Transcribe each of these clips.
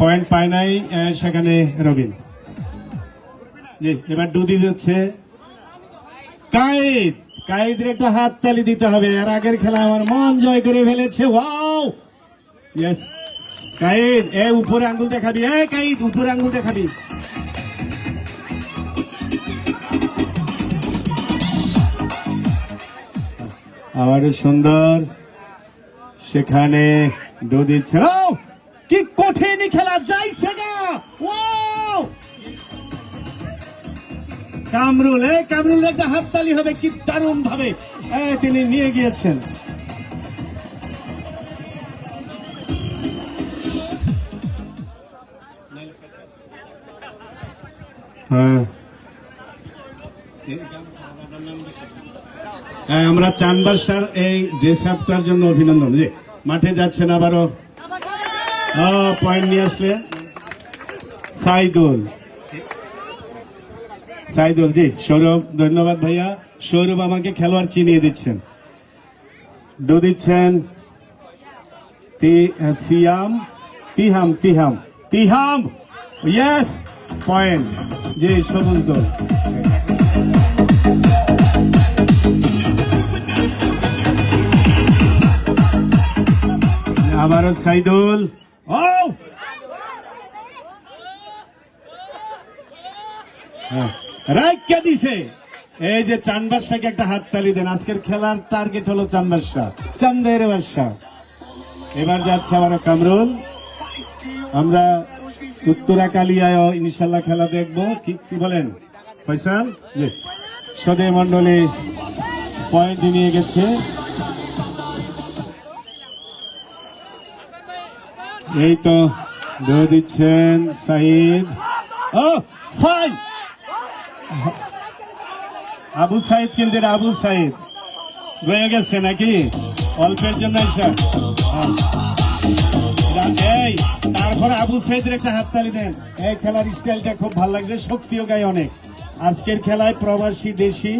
Point পায় নাই সেখানে রবিন জি, এবার দুদি যাচ্ছে কাইদ কাইদের একটা হাত তালি দিতে হবে। এর আগের খেলা আমার মন জয় করে ফেলেছে। ওয়াও ইয়েস কাইদ এ, উপরে আঙ্গুল দেখাবি। এ কাইদ উপরে আঙ্গুল দেখাবি। আবারও সুন্দর। সেখানে ডো দিচ্ছে ও, কি কঠিন খেলা যাইছে গা ওয়াও! কামরুল এই কামরুল একটা হাততালি হবে কি দারুণ ভাবে তিনি নিয়ে গিয়েছেন। হ্যাঁ। হ্যাঁ, আমরা চানবার স্যার এই ড্রেস আপটার জন্য অভিনন্দন। যে মাঠে যাচ্ছেন আবারও। পয়েন্ট নিয়ে আসলে। সাইদুল। সাইদুল, জি, সৌরভ, ধন্যবাদ ভাইয়া। সৌরভ আমাকে খেলোয়াড় চিনিয়ে দিচ্ছেন। ডো দিচ্ছেন সিয়াম। তিহাম তিহাম। তিহাম! ইয়েস পয়েন্ট জি সবুজ আবারও সাইদুল। ও! রাইকা দিছে। এই যে চানবাসাকে একটা হাততালি দেন, আজকের খেলার টার্গেট হলো চানবাসা চান্দের বাসা এবার যাচ্ছে আবার কামরুল। আমরা উত্তরা কালিয়ায় ইনশাল্লাহ খেলা দেখব। কি কি বলেন? ফয়সাল? জি। সদে মন্ডলী পয়েন্ট নিয়ে গেছে। এই ধরে দিচ্ছেন সাইদ ও ফাইন আবু সাইদ কিন্তু আবু সাইদ রয়ে গেছে নাকি অল্পের জন্য এই তারপরে আবু সাইদের একটা হাততালি দেন। এই খেলার স্টাইলটা খুব ভালো লাগছে, শক্তিও গায়ে অনেক। আজকের খেলায় প্রবাসী দেশি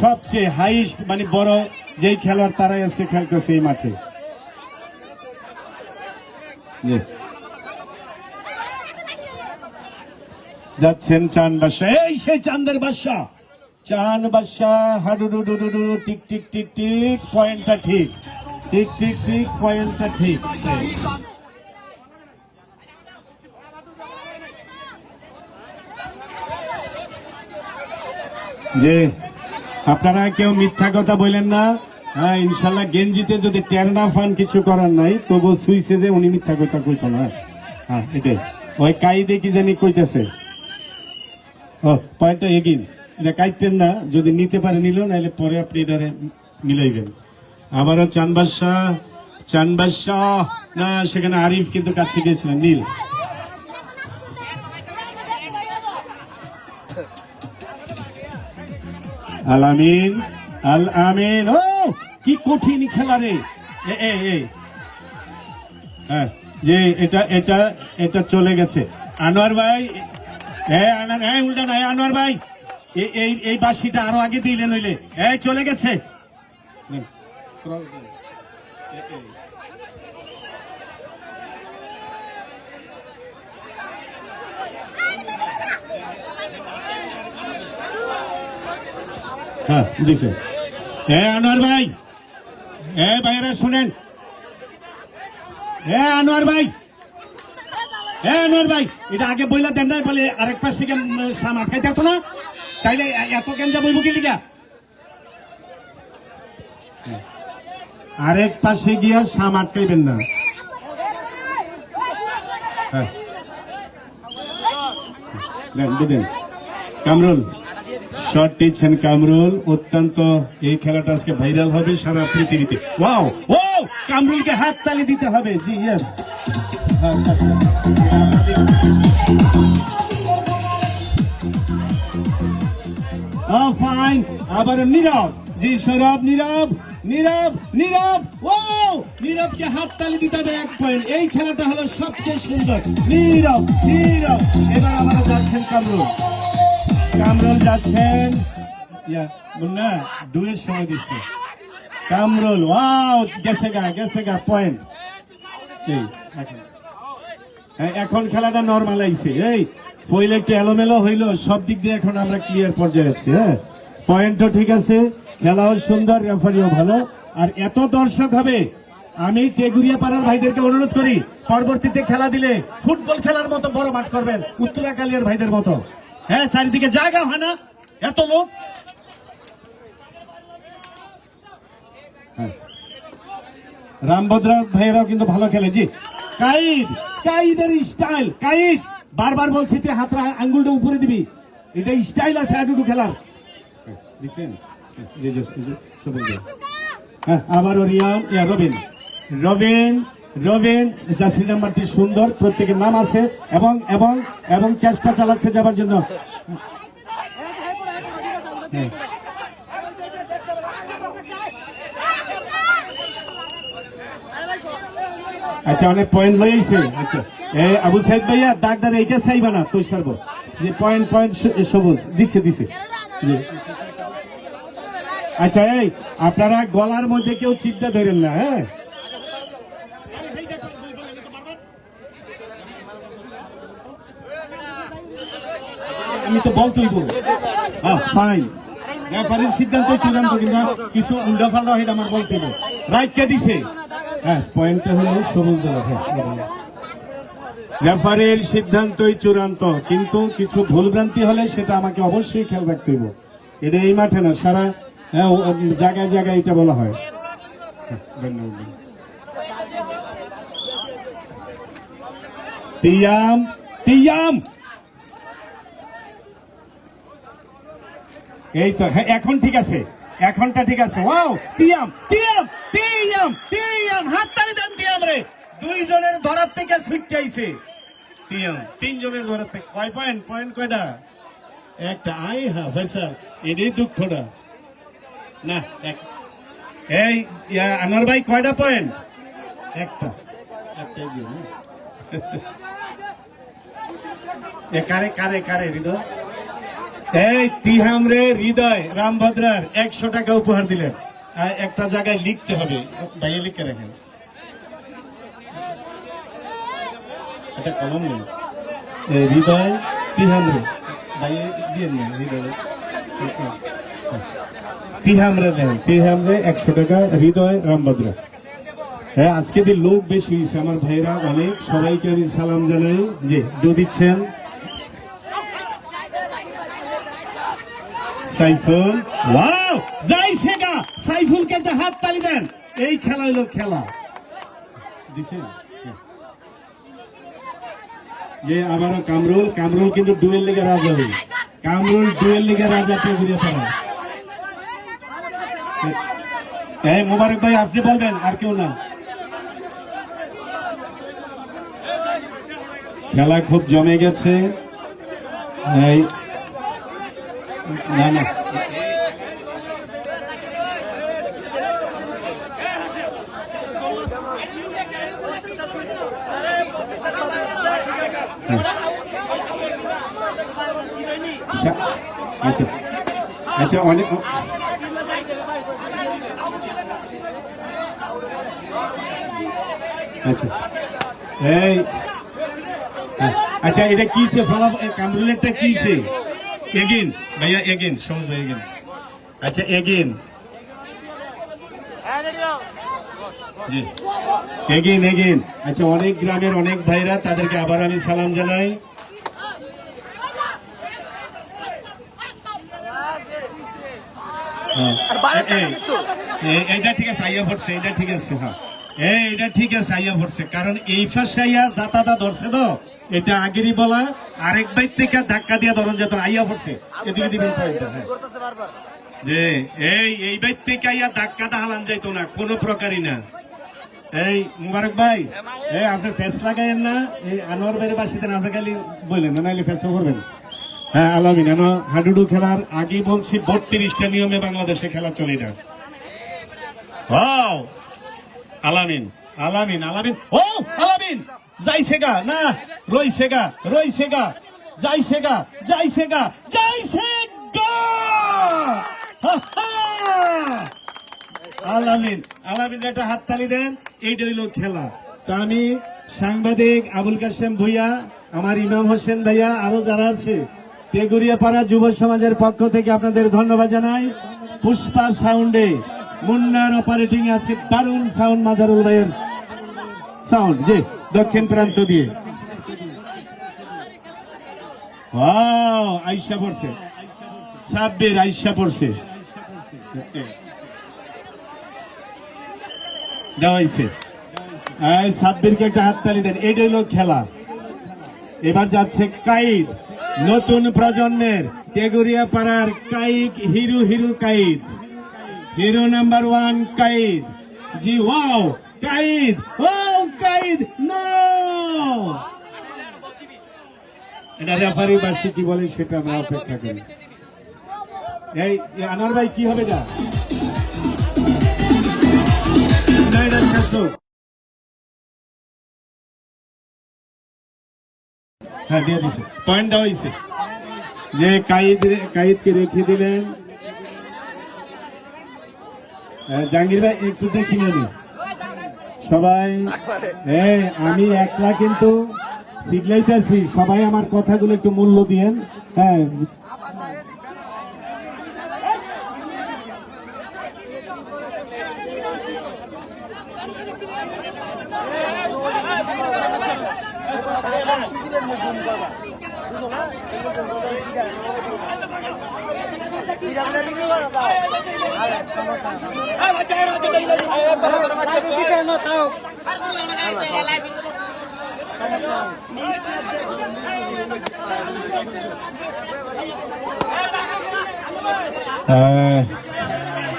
সবচেয়ে হাইস্ট মানে বড় যেই খেলোয়াড় তারাই আজকে খেলতেছে এই মাঠে। যাচ্ছেন চান বাসা এই সেই চান্দের বাসা চান বাসা হাডুডুডুডু টিক টিক টিক টিক, পয়েন্টটা ঠিক। টিক টিক টিক, পয়েন্টটা ঠিক। যে আপনারা কেউ মিথ্যা কথা বললেন না। হ্যাঁ ইনশাল্লাহ গেঞ্জিতে যদি টের না ফান কিছু করার নাই, তবু সুইসে যে উনি মিথ্যা কথা কইতো না। হ্যাঁ এটাই। ওই কাইদে কি জানি কইতেছে। ও পয়েন্টটা এগিন এটা কাইটেন না, যদি নিতে পারে নিল নাহলে পরে আপনি এটারে মিলাইবেন। আবারও চানবাসা চানবাসা না, সেখানে আরিফ কিন্তু কাছে গিয়েছিলেন, নীল। আল আমিন। আল আমিন। ও, কি কঠিন খেলা রে। এ এ হ্যাঁ যে এটা এটা এটা চলে গেছে। আনোয়ার ভাই হ্যাঁ আনোয়ার হ্যাঁ উল্টা নাই আনোয়ার ভাই। এই এই বাসিটা আরও আগে দিলে নইলে। এই চলে গেছে। হ্যাঁ দিছে। এ আনোয়ার ভাই। এ ভাইরা শুনেন। এ আনোয়ার ভাই। এ আনোয়ার ভাই, এটা আগে বইলা দেন নাই বলে আরেক পাশ থেকে সাম আটকাইতে হতো না। তাইলে এত কেন বইব কি লিগা আরেক পাশে গিয়া সাম আটকাইবেন না। হ্যাঁ। দেন। কামরুল। শর্ট দিচ্ছেন কামরুল। অত্যন্ত এই খেলাটা আজকে ভাইরাল হবে সারা পৃথিবীতে। ও! কামরুলকে হাত তালি দিতে হবে। জি ইয়েস ফাইন আবার নীরব। জি, সৌরভ, নীরব নীরব নীরব। ও! নীরবকে হাত তালি দিতে হবে এক পয়েন্ট এই খেলাটা হলো সবচেয়ে সুন্দর। নীরব নীরব। এবার আমরা যাচ্ছেন কামরুল। কামরুল যাচ্ছেন। মুন্না দুয়ের সময় দিচ্ছে। কামরুল ওয়াও গেছে গা গেছে গা পয়েন্ট হ্যাঁ, এখন খেলাটা নর্মাল আইছে। এই পইলে একটু এলোমেলো হইল সব দিক দিয়ে এখন আমরা ক্লিয়ার পর্যায়ে আছি হ্যাঁ। পয়েন্টও ঠিক আছে খেলাও সুন্দর রেফারিও ভালো। আর এত দর্শক হবে আমি টেগুরিয়া পাড়ার ভাইদেরকে অনুরোধ করি পরবর্তীতে খেলা দিলে ফুটবল খেলার মতো বড় মাঠ করবেন উত্তরা কালিয়ার ভাইদের মতো। হ্যাঁ চারিদিকে জায়গা হয় না। এত লোক। হ্যাঁ। রামভদ্রা ভাইয়েরাও কিন্তু ভালো খেলে। জি। কাইদ কাইদের স্টাইল। কাইদ বারবার বলছি তুই হাতরা আঙ্গুলটা উপরে দিবি। এটা স্টাইল আছে আডুডু খেলার। জি। হ্যাঁ, আবারও রিয়ান ইয়া, রবিন। রবিন রবিন জার্সি নাম্বারটি সুন্দর, প্রত্যেকের নাম আছে এবং এবং এবং চেষ্টা চালাচ্ছে যাবার জন্য। আচ্ছা অনেক পয়েন্ট লইছে। আচ্ছা আবু সাইদ ভাইয়া দাগদার এইটা চাইবা না, তুই সারব। যে পয়েন্ট পয়েন্ট সবুজ, দিছে দিছে। আচ্ছা এই, আপনারা গলার মধ্যে কেউ চিন্তা ধরেন না হ্যাঁ আমি তো বলতেই বল হ্যাঁ ফাইন রেফারির সিদ্ধান্ত চূড়ান্ত কিন্তু কিছু উল্টা পাল্টা আমার বলতে হবে রাইট কে দিছে? হ্যাঁ পয়েন্টটা হলো সবুজ দল রেফারির সিদ্ধান্তই চূড়ান্ত কিন্তু কিছু ভুলভ্রান্তি হলে সেটা আমাকে অবশ্যই খেয়াল রাখতে হবে এটা এই মাঠে না সারা হ্যাঁ, জায়গায় জায়গায় এটা বলা হ্যাঁ, ধন্যবাদ তিয়াম তিয়াম! এই তো হ্যাঁ এখন ঠিক আছে। এখনটা ঠিক আছে। ওয়াও, তিয়াম তিয়াম তিয়াম তিয়াম হাত তালি দেন তিয়াম রে। দুইজনের ধরার থেকে ছুটতে আইছে। তিয়াম, তিনজনের ধরার থেকে কয় পয়েন্ট পয়েন্ট কয়টা? একটা, আই হা, ভাই স্যার এটাই দুঃখটা। না, এক এই আনোয়ার ভাই, কয়টা পয়েন্ট একটা। একটাই দিও এ, কারে কারে কারে, হৃদয়? এই তিহাম রে হৃদয়, রামভদ্রার একশো টাকা উপহার দিলেন একটা জায়গায় লিখতে হবে। ভাইয়া লিখে রাখেন। এটা কলম নেই। হৃদয়, তিহাম রে। ভাইয়া দিয়ে না হৃদয়। তিহাম রে দেন, তিহাম রে একশো টাকা, হৃদয়, রামভদ্রা। হ্যাঁ আজকে যে লোক বেশি হয়েছে, আমার ভাইরা অনেক, সবাইকে আমি সালাম জানাই। যে দু দিচ্ছেন। সাইফুল। ওয়াও! যাইছে গা সাইফুলকে একটা হাত তালি দেন। এই খেলা হইল খেলা। দিছেন। যে আবারও কামরুল কামরুল কিন্তু ডুয়েল লিগে রাজা হই কামরুল ডুয়েল লিগে রাজা পেয়ে ঘুরে পারে এই মোবারক ভাই, আপনি বলবেন, আর কেউ না। খেলা খুব জমে গেছে। না না। আচ্ছা। আচ্ছা আচ্ছা অনেক আচ্ছা। এই আচ্ছা এটা কিছে ফলা কামরুলেরটা কিছে এগেন ভাইয়া এগেন সহজ ভাই এগেন আচ্ছা এগেন জি এগেন এগেন আচ্ছা অনেক গ্রামের অনেক ভাইরা তাদেরকে আবার আমি সালাম জানাই হ্যাঁ। এইটা ঠিক আছে আইয়া পড়ছে এটা ঠিক আছে হ্যাঁ এই এটা ঠিক আছে আইয়া পড়ছে কারণ এই পাশে আইয়া যাতাটা ধরছে তো। এটা আগেরই বলা আরেক বাইর থেকে ধাক্কা দিয়ে ধরন যেত আইয়া পড়ছে এদিকে দিবেন হ্যাঁ। যে এই এই বাইর থেকে আইয়া ধাক্কাটা হালান যাইতো না কোনো প্রকারই না। এই মুবারক ভাই এই আপনি ফেস লাগাইয়েন না এই আনোয়ার ভাইয়ের বাসিতে আপনি খালি বললেন না নাইলে ফেসও করবেন। হ্যাঁ আলামিন এন হাডুডু খেলার আগে বলছি বত্রিশটা নিয়মে বাংলাদেশে খেলা চলে না। ওয়াও! আলামিন আলামিন আলামিন। ও, আলামিন! যাইছে গা, না, রইছে গা রইছে গা, যাইছে গা যাইছে গা যাইছে গা! আলামিন আলামিন একটা হাততালি দেন, এইটা হইল খেলা। তো আমি সাংবাদিক আবুল কাসেম ভুইয়া, আমার ইমাম হোসেন ভাইয়া, আরও যারা আছে তেগুরিয়া পাড়া যুব সমাজের পক্ষ থেকে আপনাদের ধন্যবাদ জানাই। পুষ্পা সাউন্ডে। মুন্নার অপারেটিং আছে দারুণ সাউন্ড, মাজারুল ভাইয়ের সাউন্ড, জি, দক্ষিণ প্রান্ত দিয়ে। আইসা পড়ছে। সাব্বির আইসা পড়ছে। দেওয়াইছে। সাব্বিরকে একটা হাততালি দেন এটাই হলো খেলা। এবার যাচ্ছে কাইদ, নতুন প্রজন্মের তেগুরিয়া পাড়ার কাইক hero hero Kaid. Hero number one Kaid জি ওয়াও কাইদ ও কাইদ নো এটা রেফারি বার্ষিক কি বলে সেটা আমরা অপেক্ষা করি। এই আনার ভাই, কি হবে না। হ্যাঁ দিয়ে দিছে। পয়েন্ট দেওয়া হয়েছে। যে কাইদ কাইদকে রেখে দিলেন জাহাঙ্গীর ভাই একটু দেখি নেনি সবাই হ্যাঁ আমি একলা কিন্তু শিখলাইতেছি সবাই আমার কথাগুলো একটু মূল্য দিয়েন হ্যাঁ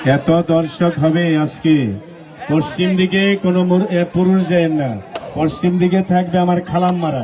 এত দর্শক হবে আজকে। পশ্চিম দিকে কোনো পুরুষ যায় না। পশ্চিম দিকে থাকবে আমার খালাম মারা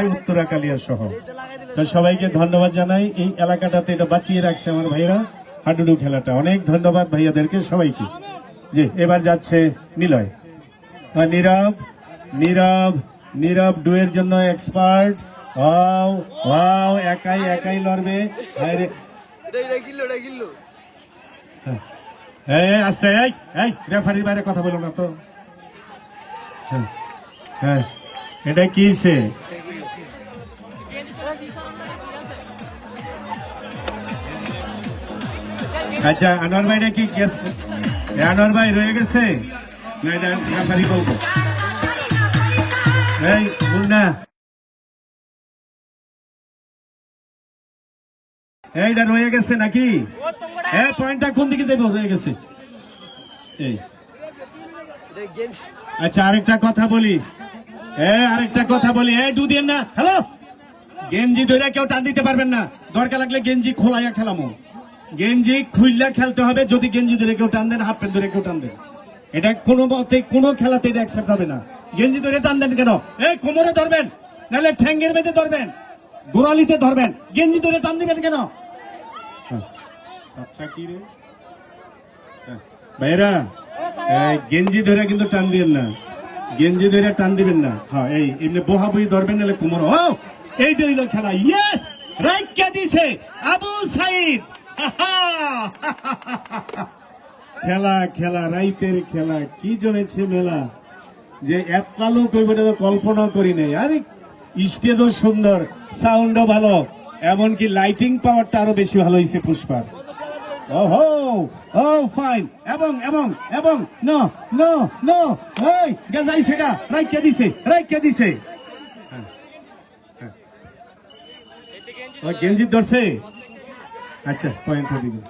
উত্তরা কালিয়া সহ। তো সবাইকে ধন্যবাদ জানাই। এই এলাকাটাতে এটা বাঁচিয়ে রাখছে আমার ভাইরা হাডুডু খেলাটা। অনেক ধন্যবাদ ভাইয়াদেরকে সবাইকে। জি এবার যাচ্ছে নিলয়। আর নীরব নীরব নীরব ডুয়ের জন্য এক্সপার্ট ওয়াও ওয়াও একাই একাই লড়বে। হায় রে। এই, এই, আস্তে এই এই রেফারির বাইরে কথা বলো না তো। হ্যাঁ, হ্যাঁ। এটা কি সে? আচ্ছা আনোয়ার ভাইটা কি আনোয়ার ভাই রয়ে গেছে? এইটা রয়ে গেছে নাকি? এ, পয়েন্টটা কোন দিকে যাব রয়ে গেছে। এই। আচ্ছা আরেকটা কথা বলি। এ, আরেকটা কথা বলি। এই দুদিন না। হ্যালো? গেঞ্জি ধরে কেউ টান দিতে পারবেন না। দরকার লাগলে গেঞ্জি খোলাইয়া খেলামো। গেঞ্জি খুললা খেলতে হবে, যদি গেঞ্জি ধরে কেউ টান দেন, হাফ প্যান্ট ধরে কেউ টান দেন। এটা কোনো মতে কোনো খেলাতে এটা অ্যাকসেপ্ট হবে না। গেঞ্জি ধরে টান দেন কেন? এই কোমরে ধরবেন নাহলে ঠ্যাঙ্গের বেঁধে ধরবেন, গোড়ালিতে ধরবেন, গেঞ্জি ধরে টান দিবেন কেন? হ্যাঁ। আচ্ছা কি রে? হ্যাঁ। ভাইরা গেঞ্জি ধরে কিন্তু টান দিবেন না। গেঞ্জি ধরে টান দিবেন না। হ্যাঁ এই, এমনি বহা বই ধরবেন নাহলে কোমর, ও এইটা হইল খেলা। ইয়েস রাইকা দিছে আবু সাইদ। খেলা খেলা রাইতের খেলা কি জমেছে মেলা। যে এতটা লোক হইবে এটা তো কল্পনা করি নাই। আরে স্টেজও সুন্দর সাউন্ডও ভালো এমনকি লাইটিং পাওয়ারটা আরও বেশি ভালো হয়েছে পুষ্পার। ওহো ও ফাইন এবং এবং এবং নো নো নো এই গাজাইছে গা রাইকে দিছে রাইকে দিছে। হ্যাঁ, হ্যাঁ। গেঞ্জি ধরছে? আচ্ছা পয়েন্ট হয়ে দিবে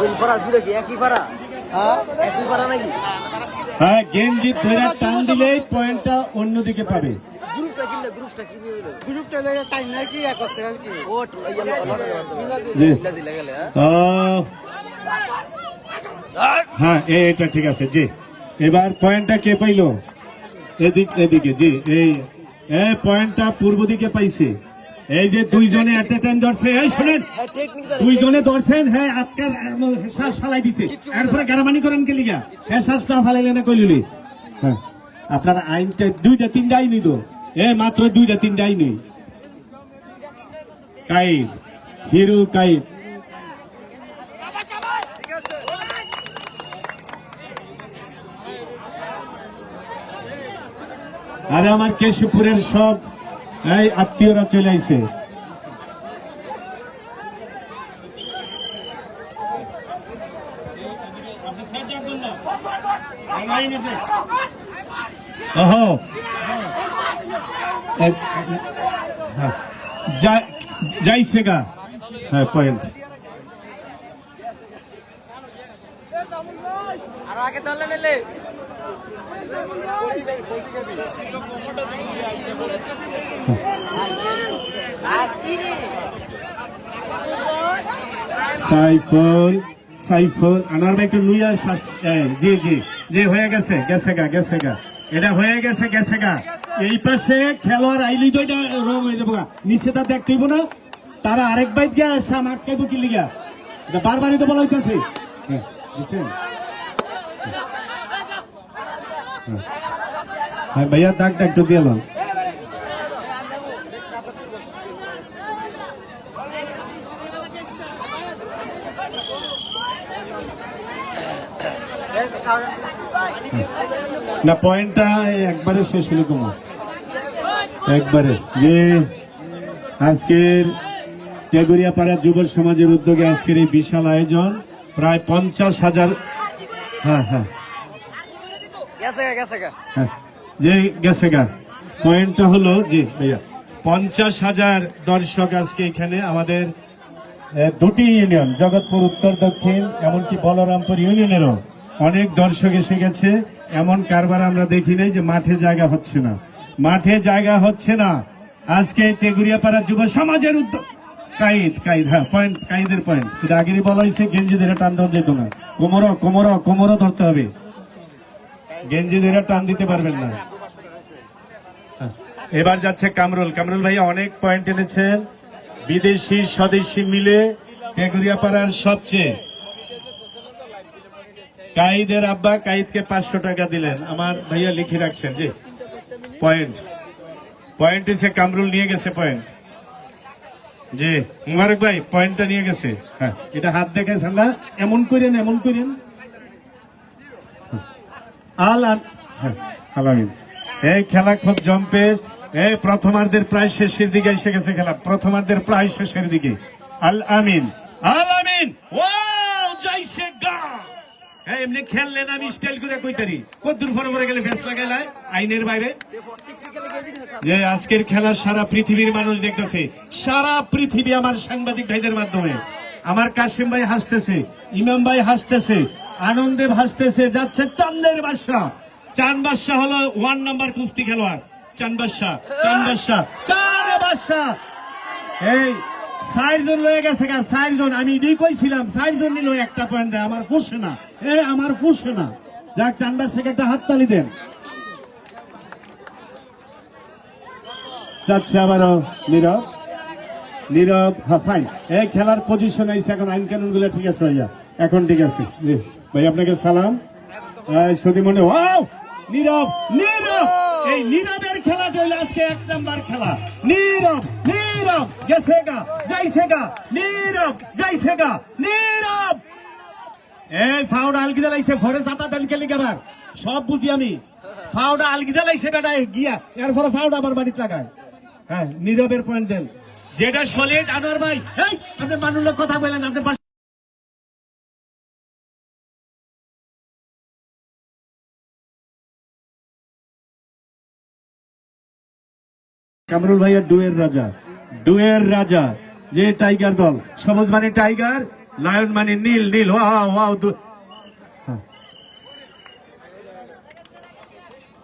ওই পাড়া জুড়ে কি? একই পাড়া? একই পাড়া নাকি? হ্যাঁ গেঞ্জি ধরে টান দিলেই পয়েন্টটা অন্যদিকে পাবে। হ্যাঁ হ্যাঁ? এটা ঠিক আছে জি। এবার পয়েন্টটা কে পাইলো? এদিক এদিকে জি এই এই পয়েন্টটা পূর্ব দিকে পাইছে। এই যে দুইজনে এট টাইম ধরছে এই শোনেন হ্যাঁ দুইজনে ধরছেন হ্যাঁ আজকে শ্বাস ফালাই দিছে। এরপরে গারামানি করেন কে লিগা? হ্যাঁ শ্বাসটা ফালাইলে না কইলি হ্যাঁ আপনার আইনটা দুইটা তিনটা আইনই তো এ মাত্র দুইটা তিনটা আইনই। কাইদ হিরু কাইদ আরে আমার কেশবপুরের সব, এই আত্মীয়রা চলে আইছে। হ্যাঁ। যাইছে গা। হ্যাঁ পয়েন্ট। আর আগে ধরলে নিলে। সাইফুল সাইফুল আনার ভাই একটু লুইয়া জি জি জি হয়ে গেছে গেছে গা গেছে গা। এটা হয়ে গেছে গেছে গা। এই পাশে খেলোয়াড় আইলি তো এটা রং হয়ে যাব গা। নিচে তা দেখতেইব না। তারা আরেক বাইক গিয়া সাম আটকাইব কি লিগা? এটা বারবারই তো বলা হইতেছে। হ্যাঁ, বুঝছেন? হ্যাঁ। ভাইয়া দাগটা একটু দিয়ে লন। না পয়েন্টটা একবারে শেষ হলো কমো একবারে যে আজকের টেগুরিয়াপাড়া যুব সমাজের উদ্যোগে আজকের এই বিশাল আয়োজন প্রায় পঞ্চাশ হাজার হ্যাঁ হ্যাঁ, যে গেছে গা। পয়েন্টটা হলো, জি, ভাইয়া। পঞ্চাশ হাজার দর্শক আজকে এখানে আমাদের দুটি ইউনিয়ন, জগৎপুর, উত্তর, দক্ষিণ, এমনকি বলরামপুর ইউনিয়নেরও অনেক দর্শক এসে গেছে। এমন কারবার আমরা দেখি নাই যে মাঠে জায়গা হচ্ছে না। মাঠে জায়গা হচ্ছে না। আজকে টেগুরিয়াপাড়া যুব সমাজের উদ্যোগ কাইদ কাইদ হ্যাঁ পয়েন্ট, কাইদের পয়েন্ট। এটা আগেরই বলা হয়েছে, গেঞ্জি ধরে টান যেত না। কোমরও কোমরও কোমরও ধরতে হবে। গেঞ্জি ধরে টান দিতে পারবেন না। হ্যাঁ, এবার যাচ্ছে কামরুল। কামরুল ভাই অনেক পয়েন্ট এনেছেন। বিদেশি স্বদেশি মিলে টেগুরিয়াপাড়ার সবচেয়ে। কাইদের আব্বা কাইদকে পাঁচশো টাকা দিলেন। আমার ভাইয়া লিখে রাখছেন জি। পয়েন্ট পয়েন্ট এসে কামরুল নিয়ে গেছে পয়েন্ট জি মুবারক ভাই পয়েন্টটা নিয়ে গেছে। হ্যাঁ এটা হাত দেখাইছেন না? এমন করেন এমন করেন। হ্যাঁ, এই খেলা খুব এই প্রথমার্ধের প্রায় শেষের দিকে এসে গেছে খেলা। প্রথমার্ধের প্রায় শেষের দিকে। আল আমিন। আল আমিন! এমনি আমি স্টাইল করে কইতারি কদ্দুর ফরে ফরে গেলে ফেস লাগাইলাই আইনের বাইরে। যে আজকের খেলা সারা পৃথিবীর মানুষ দেখতেছে। সারা পৃথিবী আমার সাংবাদিক ভাইদের মাধ্যমে। আমার কাশিম ভাই হাসতেছে ইমাম ভাই হাসতেছে আনন্দে ভাসতেছে, যাচ্ছে চান্দের বাদশাহ। চান বাদশাহ হলো ওয়ান নাম্বার কুস্তি খেলোয়াড়। চান বাদশাহ চান বাদশাহ চান বাদশাহ। এই, চারজন লয়ে গেছে গা, চারজন। আমি এটাই কইছিলাম, চারজন নিল, একটা পয়েন্ট দেয়। আমার ফুসে না। এ, আমার ফুসে না। যাক চান বাদশাকে একটা হাততালি দেন। যাচ্ছে আবারও নীরব। নীরব হ্যাঁ ফাইন এই খেলার পজিশন আইছে এখন আইন কানুনগুলো ঠিক আছে ভাইয়া। এখন ঠিক আছে। জি। ভাই, আপনাকে সালাম। সদি মনে ওয়াও! নীরব নীরব! এই নীরবের খেলা চলে আজকে এক নাম্বার খেলা। নীরব নীরব, গেছে গা, যাইছে গা। নীরব, যাইছে গা, নীরব! এই ফাউডা আলগিদা লাইছে ফরে জাতা দান কেলি গেবার। সব বুঝি আমি। ফাউডা আলগিদা লাইছে বেটা গিয়া। এরপরে ফাউডা আমার বাড়িতে লাগায়। হ্যাঁ নীরবের পয়েন্ট দেন। যেটা সলিড আনোয়ার ভাই। এই, আপনি মানুষের কথা বলেন, আপনি কামরুল ভাইয়ের ডুয়ের রাজা। ডুয়ের রাজা, যে টাইগার দল। সবুজ মানে টাইগার, লায়ন মানে নীল নীল, ওয়াও ওয়াও হ্যাঁ।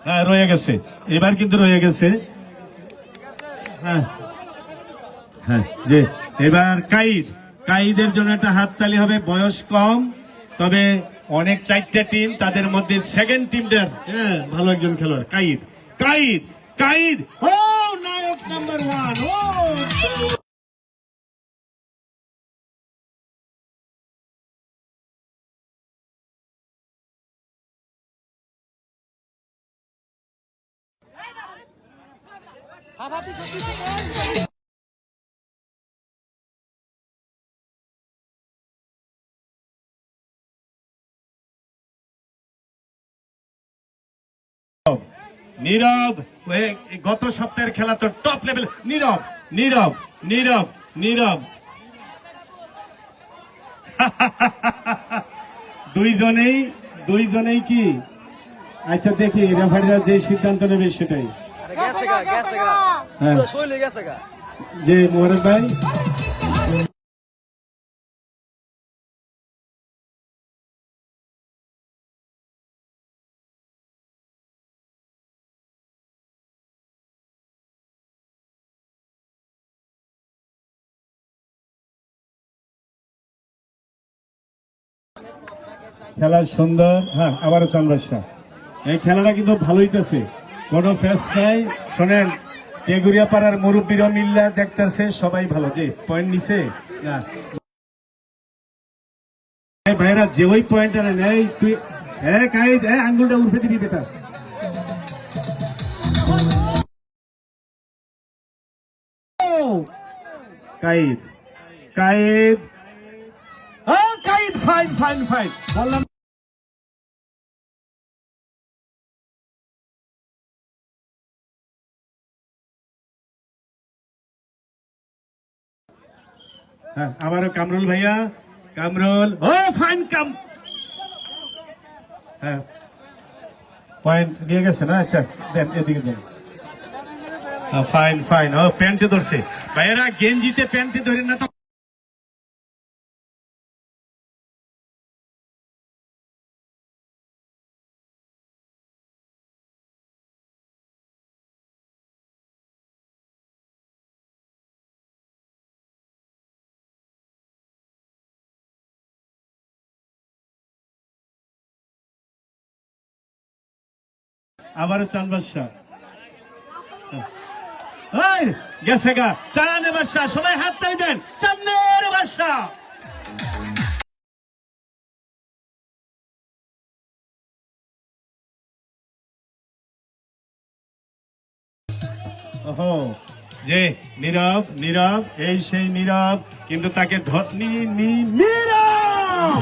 হ্যাঁ রয়ে গেছে। এবার কিন্তু রয়ে গেছে। হ্যাঁ। হ্যাঁ যে এবার কাইদ। কাইদের জন্য একটা হাততালি হবে, বয়স কম, তবে অনেক চারটা টিম, তাদের মধ্যে সেকেন্ড টিমটার হ্যাঁ ভালো একজন খেলোয়াড়, কাইদ। কাইদ কাইদ ও নায়ক নাম্বার ওয়ান ও নীরব। গত সপ্তাহের খেলা তো টপ লেভেল নীরব নীরব নীরব নীরব। দুইজনেই দুইজনেই কি? আচ্ছা দেখি রেফারিরা যে সিদ্ধান্ত নেবে সেটাই। হ্যাঁ। যে মোহরত ভাই? খেলা সুন্দর হ্যাঁ আবারও চান্দ্রাসা এই খেলাটা কিন্তু ভালোই হইতেছে। কোনো ফেস নাই। শোনেন টেগুরিয়া পাড়ার মুরব্বীরা মিল্লা দেখতেছে, সবাই ভালো। যে পয়েন্ট নিছে? না। ভাইরা, যে ওই পয়েন্ট নেই তুই হ্যাঁ কাইদ হ্যাঁ আঙ্গুলটা উঠে দিবি বেটা। Kaid Kaid. Fine fine fine. বললাম হ্যাঁ আবারও কামরুল ভাইয়া, কামরুল, ও, ফাইন কাম। হ্যাঁ পয়েন্ট নিয়ে গেছে না? আচ্ছা দেন, এদিকে দেন। Fine fine. ও, প্যান্টে ধরছে। ভাইয়েরা, গেঞ্জিতে প্যান্টে ধরে না তো। আবারও চান বাদশাহ গেছে গা চান বাদশাহ সবাই হাত তালি দেন চান্দের বাদশাহ যে নীরব নীরব এই সেই নীরব কিন্তু তাকে ধ- নি- নি- নীরব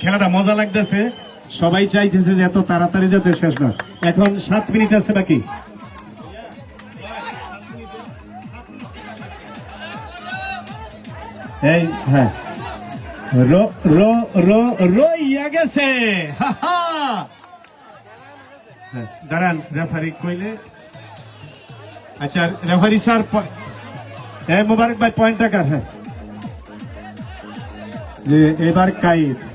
খেলাটা মজা লাগতেছে সবাই চাইতেছে যে এত তাড়াতাড়ি যাতে শেষ না। এখন সাত মিনিট আছে বাকি। এই হ্যাঁ। এবার। হ্যাঁ,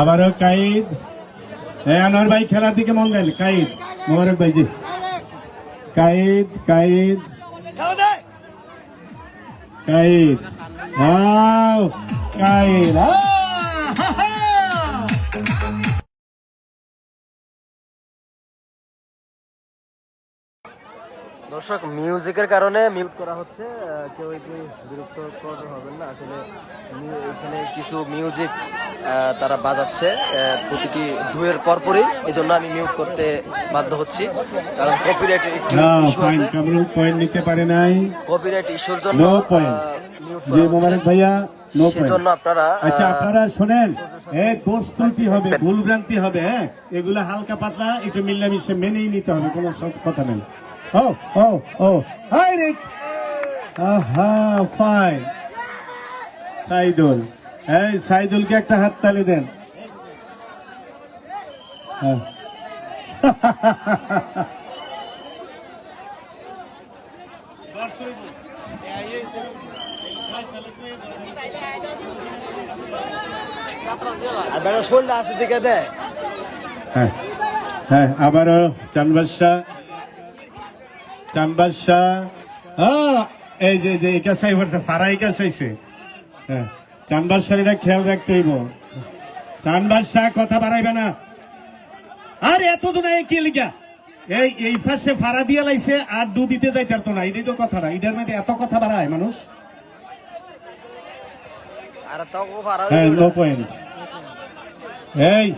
আবারও কাইদ। হ্যাঁ আনোয়ার ভাই খেলার দিকে মন দেন। কাইদ, মোবারক ভাই, জি। কাইদ কাইদ। কাইদ। কাইদ দর্শক মিউজিকের কারণে মিউট করা হচ্ছে। কেউ এটি বিরক্ত হবেন না। আসলে এখানে কিছু মিউজিক তারা বাজাচ্ছে প্রতিটি ডুয়ের পরপরই। এই জন্য আমি মিউট করতে বাধ্য হচ্ছি। কারণ কপিরাইট একটি ইস্যু আছে। পয়েন্ট নিতে পারে নাই। কপিরাইট ইস্যুর জন্য No মিউট করা মোবারক ভাইয়া সেজন্য আপনারা আচ্ছা আপনারা শোনেন এ দোষ ত্রুটি হবে ভুল ভ্রান্তি হবে হ্যাঁ? এগুলা হালকা পাতলা একটু মিল্লামিশে মেনেই নিতে হবে কোনো সব কথা নেই। ও ও ও হাই রিক আহা ফাইন সাইদুল। এই সাইদুলকে একটা হাত তালি দেন। হ্যাঁ। হ্যাঁ। হ্যাঁ আবারও চানবাসা চানবাসা এই যে যে এটা চাই পড়ছে ফারাই কা চাইছে হ্যাঁ চানবাসার এটা খেয়াল রাখতে হইব। চানবাসা কথা বাড়াইবে না। আর এত দূর কি লিখা এই এই পাশে ফাড়া দিয়ে লাইছে আর ডু দিতে যাইতে পারতো না। এটাই তো কথা না। এটার মধ্যে এত কথা বাড়ায় মানুষ। হ্যাঁ নো পয়েন্ট এই।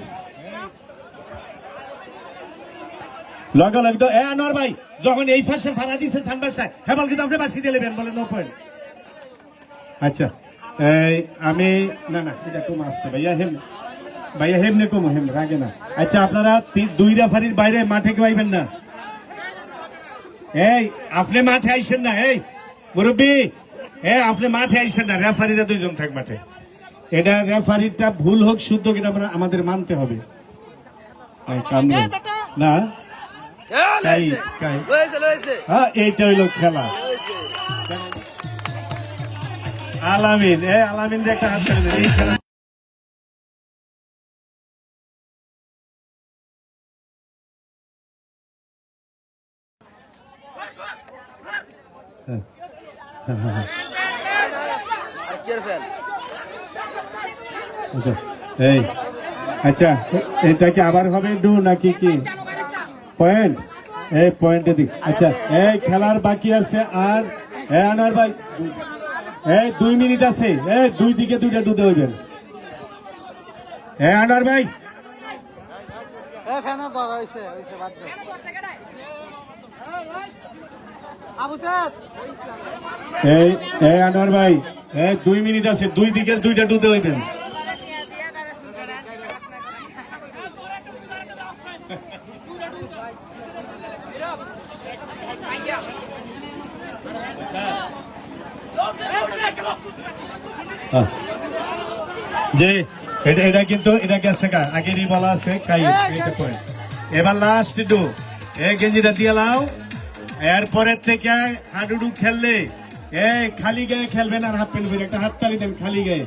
লগা লগ তো এ আনোয়ার ভাই। যখন এই ফাঁসে ভাড়া দিছে সাহেব হেবল কিন্তু আপনি বাসি দিয়ে নেবেন বলে নো পয়েন্ট আচ্ছা আমি না না এটা কম আসতে ভাইয়া হেম ভাইয়া হেমনে কম হেম রাগে না। আচ্ছা আপনারা দুই রেফারির বাইরে মাঠে কেউ আইবেন না? এই আপনি মাঠে আইসেন না এই মুরব্বী এ আপনি মাঠে আইসেন না রেফারিরা দুইজন থাক মাঠে। এটা রেফারিটা ভুল হোক শুদ্ধ কিনা আমরা আমাদের মানতে হবে। না? এইটা হইল খেলা। আলামিন এ আলামিন যে একটা হাত। এই খেলা। আচ্ছা এই আচ্ছা এটা কি আবার হবে ডু নাকি কি? পয়েন্ট এই পয়েন্টে দিক আচ্ছা এই খেলার বাকি আছে আর এ আনার ভাই এই দুই মিনিট আছে এই দুই দিকে দুইটা ডুতে হইবেন আনার ভাই। এই আনোয়ার ভাই এই দুই মিনিট আছে দুই দিকের দুইটা ডুতে হইবেন যে এটা এটা কিন্তু এটা গেছে কা আগেরই বলা আছে কাই এবার লাস্ট ডু এ গেঞ্জিটা দিয়ে লাও এরপরের থেকে হাডুডু খেললে এ খালি গায়ে খেলবেন আর হাফ প্যান্ট একটা হাত তালি দেন খালি গায়ে।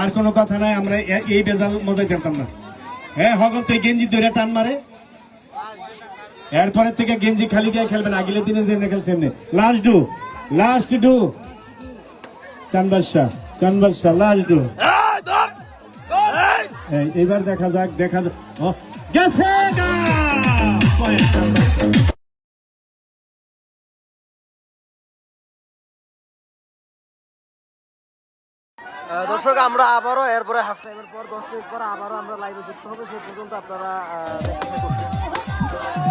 আর কোনো কথা নাই আমরা এই বেজাল মজাই দেখতাম না। হ্যাঁ হগল তো গেঞ্জি ধরে টান মারে। এরপরের থেকে গেঞ্জি খালি গায়ে খেলবেন আগের দিনের দিনে খেলছে এমনি। লাস্ট ডু লাস্ট ডু চানবাসা ডু এই, এবার দেখা যাক দেখা যাক। গেছে দর্শক আমরা আবারও এরপরে হাফ টাইমের পর দশ মিনিট পর আবারও আমরা লাইভে যুক্ত হবে। সেই পর্যন্ত আপনারা আহ, দেখতে থাকুন।